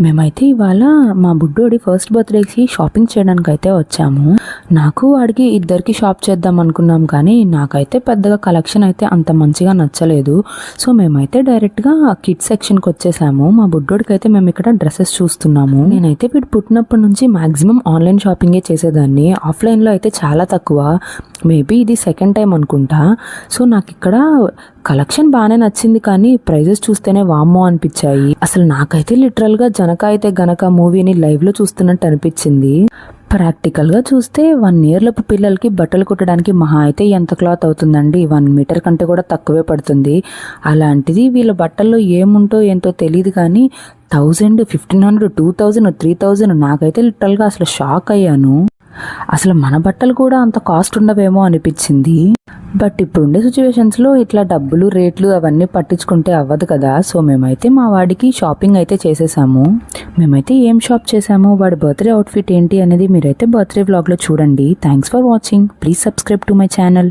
మేమైతే ఇవాళ మా బుడ్డోడి ఫస్ట్ బర్త్డేకి షాపింగ్ చేయడానికి అయితే వచ్చాము. నాకు వాడికి ఇద్దరికి షాప్ చేద్దాం అనుకున్నాం కానీ నాకైతే పెద్దగా కలెక్షన్ అయితే అంత మంచిగా నచ్చలేదు. సో మేమైతే డైరెక్ట్గా కిడ్ సెక్షన్కి వచ్చేసాము. మా బుడ్డోడికి అయితే మేము ఇక్కడ డ్రెస్సెస్ చూస్తున్నాము. నేనైతే వీడు పుట్టినప్పటి నుంచి మాక్సిమం ఆన్లైన్ షాపింగే చేసేదాన్ని. ఆఫ్లైన్లో అయితే చాలా తక్కువ. మేబీ ఇది సెకండ్ టైం అనుకుంటా. సో నాకు ఇక్కడ కలెక్షన్ బాగానే నచ్చింది కానీ ప్రైజెస్ చూస్తేనే వామ్మో అనిపించాయి. అసలు నాకైతే లిటరల్గా జనక అయితే గనక మూవీని లైవ్లో చూస్తున్నట్టు అనిపించింది. ప్రాక్టికల్గా చూస్తే వన్ ఇయర్లపు పిల్లలకి బట్టలు కుట్టడానికి మహా అయితే ఎంత క్లాత్ అవుతుందండి? వన్ మీటర్ కంటే కూడా తక్కువే పడుతుంది. అలాంటిది వీళ్ళ బట్టల్లో ఏముంటో ఏంటో తెలియదు కానీ thousand fifteen hundred two thousand three thousand నాకైతే లిటరల్గా అసలు షాక్ అయ్యాను. అసలు మన బట్టలు కూడా అంత కాస్ట్ ఉండవేమో అనిపించింది. బట్ ఇప్పుడుండే సిచ్యువేషన్స్లో ఇట్లా డబ్బులు రేట్లు అవన్నీ పట్టించుకుంటే అవ్వదు కదా. సో మేమైతే మా వాడికి షాపింగ్ అయితే చేసేసాము. మేమైతే ఏం షాప్ చేసాము? వాడి బర్త్డే అవుట్ఫిట్ ఏంటి అనేది మీరైతే బర్త్డే వ్లాగ్లో చూడండి. Thanks for watching please subscribe to my channel